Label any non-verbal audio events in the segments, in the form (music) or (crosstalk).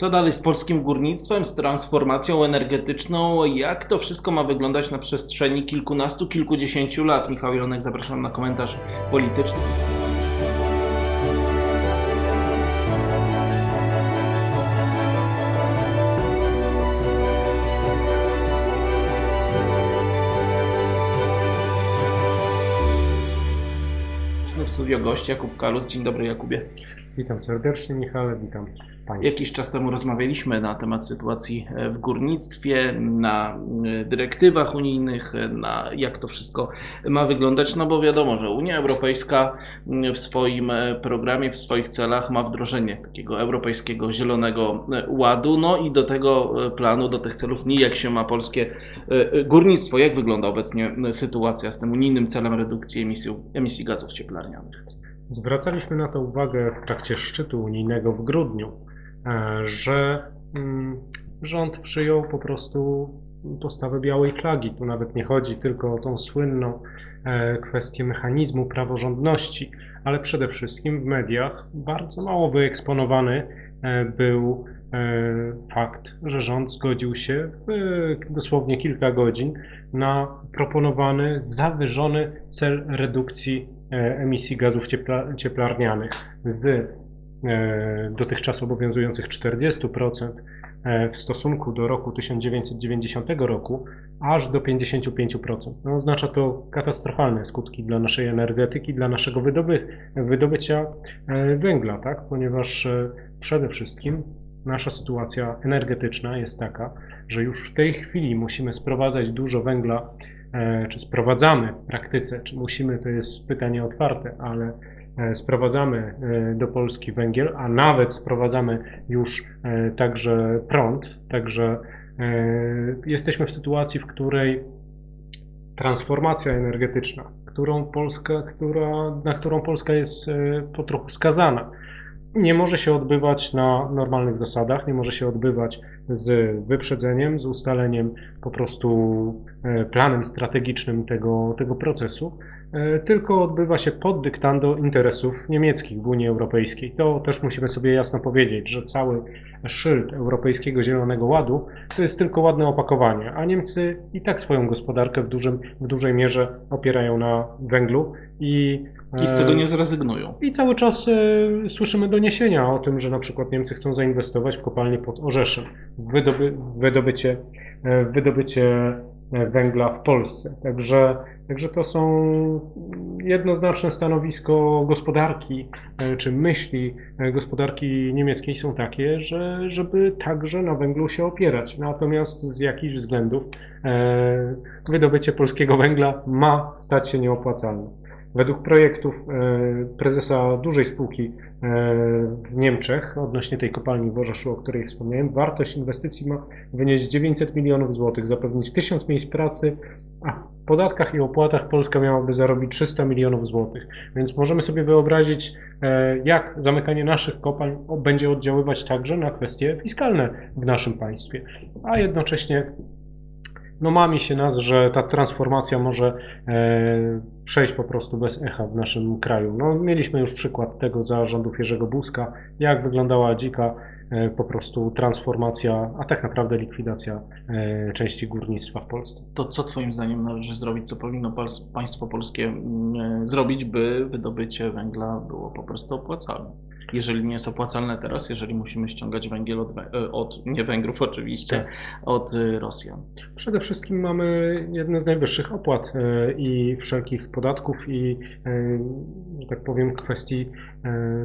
Co dalej z polskim górnictwem, z transformacją energetyczną? Jak to wszystko ma wyglądać na przestrzeni kilkunastu, kilkudziesięciu lat? Michał Jelonek, zapraszam na komentarz polityczny. W studio gość Jakub Kalus. Dzień dobry Jakubie. Witam serdecznie, Michale, witam Jakiś czas temu rozmawialiśmy na temat sytuacji w górnictwie, na e, dyrektywach unijnych, e, na jak to wszystko ma wyglądać, no bo wiadomo, że Unia Europejska w swoim e, programie, w swoich celach ma wdrożenie takiego europejskiego zielonego ładu, no i do tego planu, do tych celów nijak się ma polskie górnictwo. Jak wygląda obecnie sytuacja z tym unijnym celem redukcji emisji, emisji gazów cieplarnianych? Zwracaliśmy na to uwagę w trakcie szczytu unijnego w grudniu, e, że mm, rząd przyjął po prostu postawę białej flagi. Tu nawet nie chodzi tylko o tą słynną e, kwestię mechanizmu praworządności, ale przede wszystkim w mediach bardzo mało wyeksponowany e, był fakt, że rząd zgodził się w dosłownie kilka godzin na proponowany, zawyżony cel redukcji emisji gazów ciepla, cieplarnianych z e, dotychczas obowiązujących 40% e, w stosunku do roku 1990 roku aż do 55%. No, oznacza to katastrofalne skutki dla naszej energetyki, dla naszego wydoby, wydobycia e, węgla, tak? ponieważ przede wszystkim nasza sytuacja energetyczna jest taka, że już w tej chwili musimy sprowadzać dużo węgla E, czy sprowadzamy w praktyce, czy musimy, to jest pytanie otwarte, ale e, sprowadzamy e, do Polski węgiel, a nawet sprowadzamy już także prąd, także jesteśmy w sytuacji, w której transformacja energetyczna, którą Polska, która, na którą Polska jest po trochu skazana, nie może się odbywać na normalnych zasadach, nie może się odbywać z wyprzedzeniem, z ustaleniem po prostu e, planem strategicznym tego, tego procesu, e, tylko odbywa się pod dyktando interesów niemieckich w Unii Europejskiej. To też musimy sobie jasno powiedzieć, że cały szyld Europejskiego Zielonego Ładu to jest tylko ładne opakowanie, a Niemcy i tak swoją gospodarkę w, dużym, w dużej mierze opierają na węglu i i z tego nie zrezygnują. I cały czas e, słyszymy doniesienia o tym, że na przykład Niemcy chcą zainwestować w kopalnię pod Orzeszem, w, wydoby, w wydobycie, e, w wydobycie e, węgla w Polsce. Także, także to są jednoznaczne stanowisko gospodarki, czy myśli gospodarki niemieckiej są takie, że żeby także na węglu się opierać. Natomiast z jakichś względów wydobycie polskiego węgla ma stać się nieopłacalne. Według projektów e, prezesa dużej spółki e, w Niemczech odnośnie tej kopalni w o której wspomniałem, wartość inwestycji ma wynieść 900 milionów złotych, zapewnić 1000 miejsc pracy, a w podatkach i opłatach Polska miałaby zarobić 300 milionów złotych. Więc możemy sobie wyobrazić, e, jak zamykanie naszych kopalń będzie oddziaływać także na kwestie fiskalne w naszym państwie, a jednocześnie no mami się nas, że ta transformacja może e, przejść po prostu bez echa w naszym kraju. No, mieliśmy już przykład tego za rządów Jerzego Buzka, jak wyglądała dzika e, po prostu transformacja, a tak naprawdę likwidacja e, części górnictwa w Polsce. To co Twoim zdaniem należy zrobić, co powinno państwo polskie mm, zrobić, by wydobycie węgla było po prostu opłacalne? Jeżeli nie jest opłacalne teraz, jeżeli musimy ściągać węgiel od, e, od nie Węgrów oczywiście, tak. od e, Rosjan. Przede wszystkim mamy jedne z najwyższych opłat e, i wszelkich podatków i, tak powiem, kwestii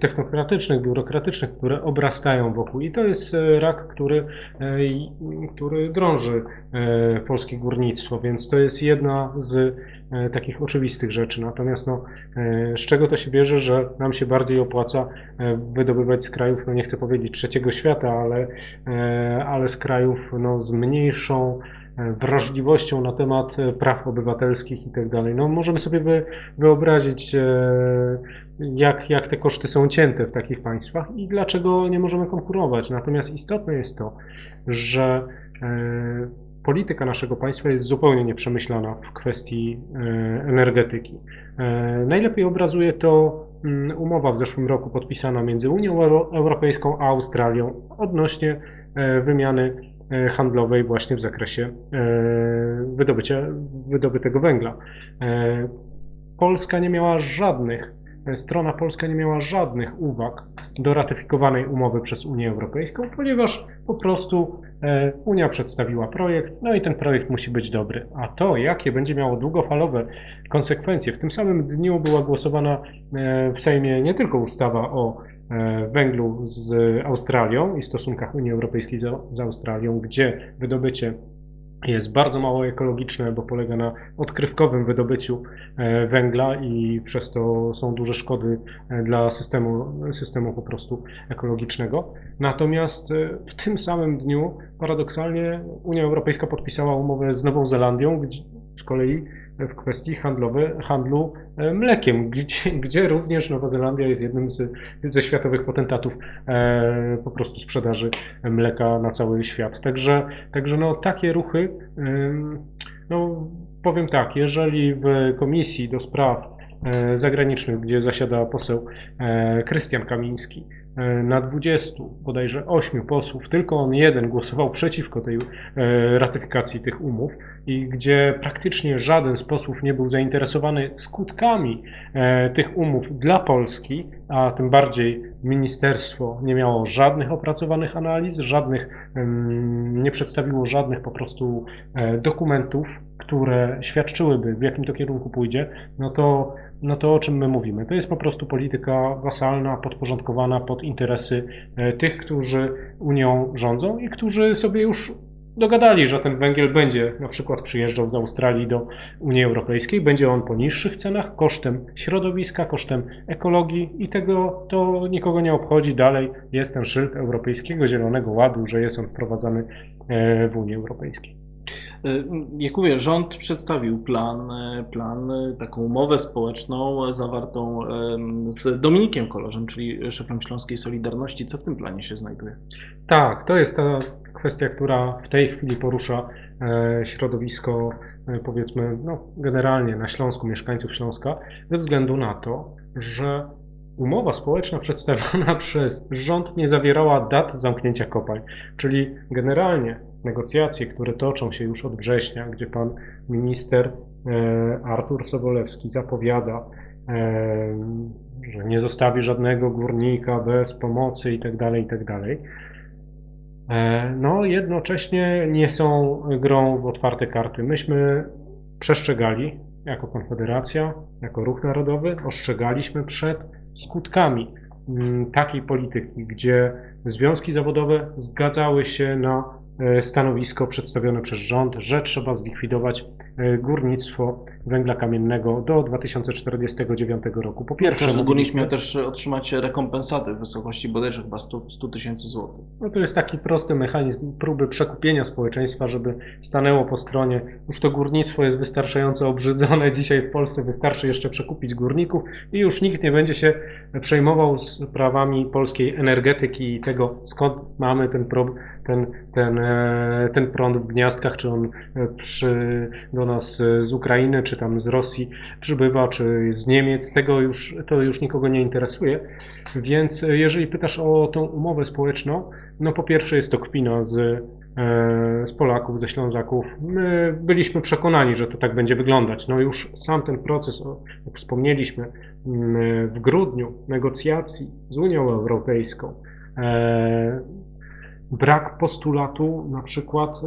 technokratycznych, biurokratycznych, które obrastają wokół. I to jest rak, który, który drąży polskie górnictwo, więc to jest jedna z takich oczywistych rzeczy. Natomiast no, z czego to się bierze, że nam się bardziej opłaca wydobywać z krajów, no nie chcę powiedzieć trzeciego świata, ale, ale z krajów no, z mniejszą wrażliwością na temat praw obywatelskich i tak dalej. No, możemy sobie wy, wyobrazić, jak, jak te koszty są cięte w takich państwach i dlaczego nie możemy konkurować. Natomiast istotne jest to, że polityka naszego państwa jest zupełnie nieprzemyślana w kwestii e, energetyki. E, najlepiej obrazuje to umowa w zeszłym roku podpisana między Unią Euro- Europejską a Australią odnośnie e, wymiany e, handlowej właśnie w zakresie e, wydobycia wydobytego węgla. Polska nie miała żadnych, strona polska nie miała żadnych uwag do ratyfikowanej umowy przez Unię Europejską, ponieważ po prostu e, Unia przedstawiła projekt, no i ten projekt musi być dobry. A to, jakie będzie miało długofalowe konsekwencje, w tym samym dniu była głosowana e, w Sejmie nie tylko ustawa o e, węglu z Australią i stosunkach Unii Europejskiej z, z Australią, gdzie wydobycie jest bardzo mało ekologiczne, bo polega na odkrywkowym wydobyciu e, węgla i przez to są duże szkody e, dla systemu, systemu po prostu ekologicznego. Natomiast e, w tym samym dniu paradoksalnie Unia Europejska podpisała umowę z Nową Zelandią, z kolei w kwestii handlowe, handlu e, mlekiem, gdzie, (laughs) gdzie również Nowa Zelandia jest jednym z, ze światowych potentatów e, po prostu sprzedaży mleka na cały świat. Także, także no, takie ruchy, ym, no, powiem tak, jeżeli w Komisji do Spraw e, Zagranicznych, gdzie zasiada poseł e, Krystian Kamiński, e, na 20, bodajże 8 posłów, tylko on jeden głosował przeciwko tej e, ratyfikacji tych umów i gdzie praktycznie żaden z posłów nie był zainteresowany skutkami e, tych umów dla Polski, a tym bardziej ministerstwo nie miało żadnych opracowanych analiz, żadnych, nie przedstawiło żadnych po prostu e, dokumentów, które świadczyłyby, w jakim to kierunku pójdzie, no to, no to o czym my mówimy? To jest po prostu polityka wasalna, podporządkowana pod interesy e, tych, którzy Unią rządzą i którzy sobie już dogadali, że ten węgiel będzie na przykład przyjeżdżał z Australii do Unii Europejskiej, będzie on po niższych cenach, kosztem środowiska, kosztem ekologii i tego to nikogo nie obchodzi. Dalej jest ten szyld Europejskiego Zielonego Ładu, że jest on wprowadzany e, w Unii Europejskiej. Y, Jakubie, rząd przedstawił plan, y, plan, y, taką umowę społeczną zawartą z Dominikiem Kolorzem, czyli szefem Śląskiej Solidarności. Co w tym planie się znajduje? Tak, to jest ta kwestia, która w tej chwili porusza e, środowisko, e, powiedzmy, no, generalnie na Śląsku, mieszkańców Śląska, ze względu na to, że umowa społeczna przedstawiona (laughs) przez rząd nie zawierała dat zamknięcia kopalń, czyli generalnie negocjacje, które toczą się już od września, gdzie pan minister e, Artur Sobolewski zapowiada, e, że nie zostawi żadnego górnika bez pomocy itd., itd. E, No, jednocześnie nie są grą w otwarte karty. Myśmy przestrzegali jako Konfederacja, jako Ruch Narodowy, ostrzegaliśmy przed skutkami mm, takiej polityki, gdzie związki zawodowe zgadzały się na stanowisko przedstawione przez rząd, że trzeba zlikwidować e, górnictwo węgla kamiennego do 2049 roku. Po pierwsze, Każdy górnik miał też otrzymać rekompensaty w wysokości bodajże chyba 100 100 tysięcy złotych. No to jest taki prosty mechanizm próby przekupienia społeczeństwa, żeby stanęło po stronie. Już to górnictwo jest wystarczająco obrzydzone. (laughs) Dzisiaj w Polsce wystarczy jeszcze przekupić górników i już nikt nie będzie się przejmował sprawami polskiej energetyki i tego, skąd mamy ten, ten, ten, e, ten prąd w gniazdkach, czy on e, przy, do nas e, z Ukrainy, czy tam z Rosji przybywa, czy z Niemiec. Tego już, to już nikogo nie interesuje. Więc e, jeżeli pytasz o tą umowę społeczną, no po pierwsze jest to kpina z, e, z Polaków, ze Ślązaków. My byliśmy przekonani, że to tak będzie wyglądać. No już sam ten proces, jak wspomnieliśmy, mm, w grudniu negocjacji z Unią Europejską, e, brak postulatu na przykład e,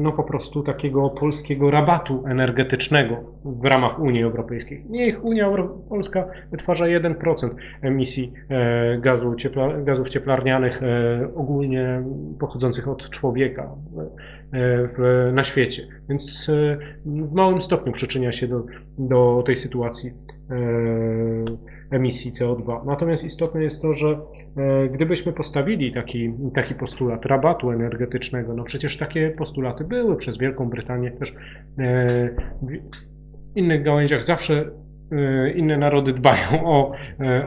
no po prostu takiego polskiego rabatu energetycznego w ramach Unii Europejskiej. Niech Unia Polska wytwarza 1% emisji e, gazu ciepla, gazów cieplarnianych e, ogólnie pochodzących od człowieka w, na świecie. Więc w małym stopniu przyczynia się do, do tej sytuacji emisji CO2. Natomiast istotne jest to, że e, gdybyśmy postawili taki, taki postulat rabatu energetycznego, no przecież takie postulaty były przez Wielką Brytanię też e, w innych gałęziach zawsze e, inne narody dbają o,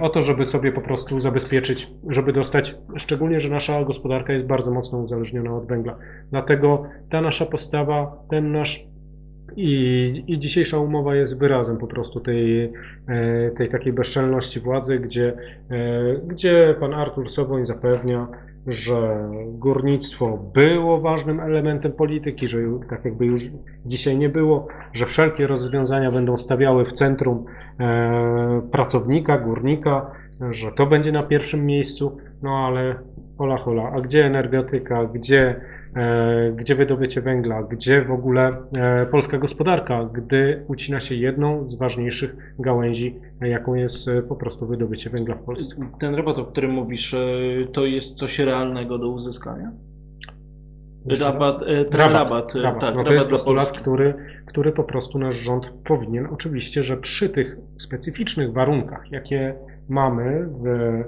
o to, żeby sobie po prostu zabezpieczyć, żeby dostać, szczególnie, że nasza gospodarka jest bardzo mocno uzależniona od węgla. Dlatego ta nasza postawa, ten nasz I, I dzisiejsza umowa jest wyrazem po prostu tej, e, tej takiej bezczelności władzy, gdzie, e, gdzie pan Artur Soboń zapewnia, że górnictwo było ważnym elementem polityki, że tak jakby już dzisiaj nie było, że wszelkie rozwiązania będą stawiały w centrum e, pracownika, górnika, że to będzie na pierwszym miejscu, no ale hola hola, a gdzie energetyka, gdzie, gdzie wydobycie węgla, gdzie w ogóle e, polska gospodarka, gdy ucina się jedną z ważniejszych gałęzi, e, jaką jest e, po prostu wydobycie węgla w Polsce. Ten rabat, o którym mówisz, e, to jest coś realnego do uzyskania? Rabat, e, Rabat, rabat, e, rabat. tak, no to jest postulat, który, który po prostu nasz rząd powinien, oczywiście, że przy tych specyficznych warunkach, jakie mamy w,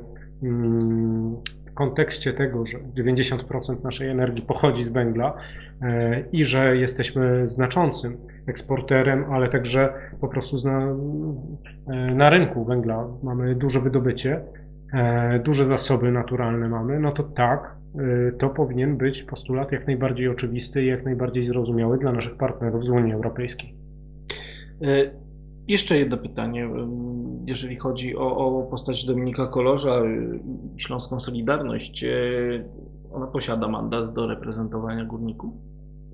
w kontekście tego, że 90% naszej energii pochodzi z węgla e, i że jesteśmy znaczącym eksporterem, ale także po prostu zna, e, na rynku węgla mamy duże wydobycie, e, duże zasoby naturalne mamy, no to tak, to powinien być postulat jak najbardziej oczywisty i jak najbardziej zrozumiały dla naszych partnerów z Unii Europejskiej. Jeszcze jedno pytanie, jeżeli chodzi o, o postać Dominika Kolorza, e, Śląską Solidarność. e, Ona posiada mandat do reprezentowania górników?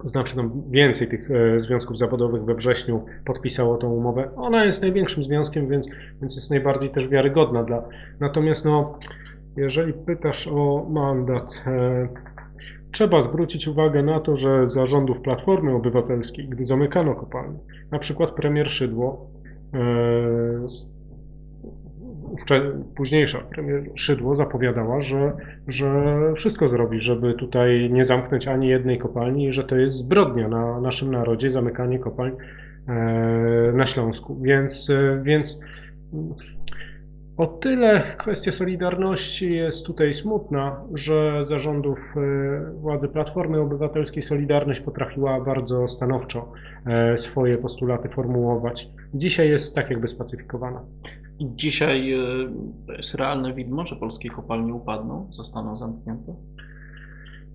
Znaczy, no, więcej tych e, związków zawodowych we wrześniu podpisało tą umowę. Ona jest największym związkiem, więc, więc jest najbardziej też wiarygodna dla. Natomiast, no, jeżeli pytasz o mandat, e, trzeba zwrócić uwagę na to, że za rządów Platformy Obywatelskiej, gdy zamykano kopalnie, na przykład premier Szydło, późniejsza premier Szydło zapowiadała, że, że wszystko zrobi, żeby tutaj nie zamknąć ani jednej kopalni i że to jest zbrodnia na naszym narodzie, zamykanie kopalń e, na Śląsku. Więc, e, więc o tyle kwestia Solidarności jest tutaj smutna, że zarządów e, władzy Platformy Obywatelskiej Solidarność potrafiła bardzo stanowczo e, swoje postulaty formułować. Dzisiaj jest tak jakby spacyfikowana. Dzisiaj e, jest realne widmo, że polskie kopalnie upadną, zostaną zamknięte?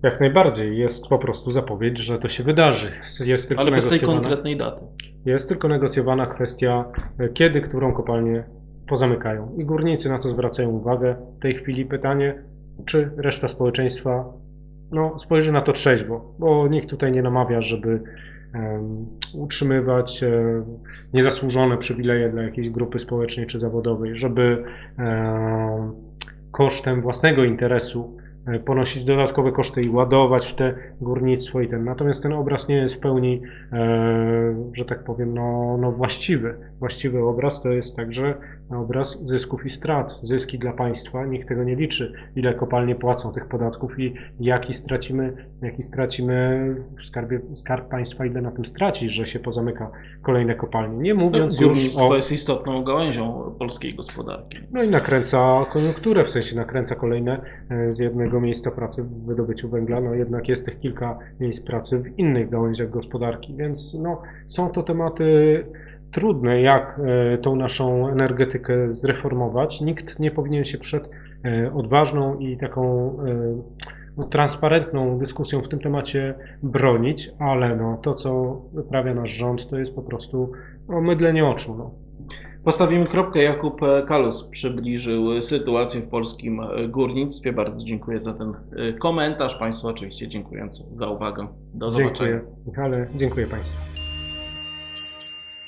Jak najbardziej jest po prostu zapowiedź, że to się wydarzy. Jest tylko, Ale bez tej konkretnej daty. jest tylko negocjowana kwestia, kiedy którą kopalnię pozamykają. I górnicy na to zwracają uwagę. W tej chwili pytanie, czy reszta społeczeństwa no, spojrzy na to trzeźwo, bo nikt tutaj nie namawia, żeby em, utrzymywać e, niezasłużone przywileje dla jakiejś grupy społecznej czy zawodowej, żeby em, kosztem własnego interesu ponosić dodatkowe koszty i ładować w te górnictwo i ten. Natomiast ten obraz nie jest w pełni, e, że tak powiem, no, no właściwy. Właściwy obraz to jest także obraz zysków i strat. Zyski dla państwa, nikt tego nie liczy, ile kopalnie płacą tych podatków i jaki stracimy, jaki stracimy w skarbie, skarb państwa, ile na tym straci, że się pozamyka kolejne kopalnie. Nie mówiąc już Górnictwo o... jest istotną gałęzią polskiej gospodarki. No i nakręca koniunkturę, w sensie nakręca kolejne e, z jednego miejsca pracy w wydobyciu węgla, no jednak jest tych kilka miejsc pracy w innych gałęziach gospodarki, więc no, są to tematy trudne, jak e, tą naszą energetykę zreformować. Nikt nie powinien się przed e, odważną i taką e, no, transparentną dyskusją w tym temacie bronić, ale no, to, co wyprawia nasz rząd, to jest po prostu no, mydlenie oczu. No. Postawimy kropkę. Jakub Kalus przybliżył sytuację w polskim górnictwie. Bardzo dziękuję za ten e, komentarz. Państwu oczywiście dziękując za uwagę. Do zobaczenia. Dziękuję, Michale. Dziękuję Państwu.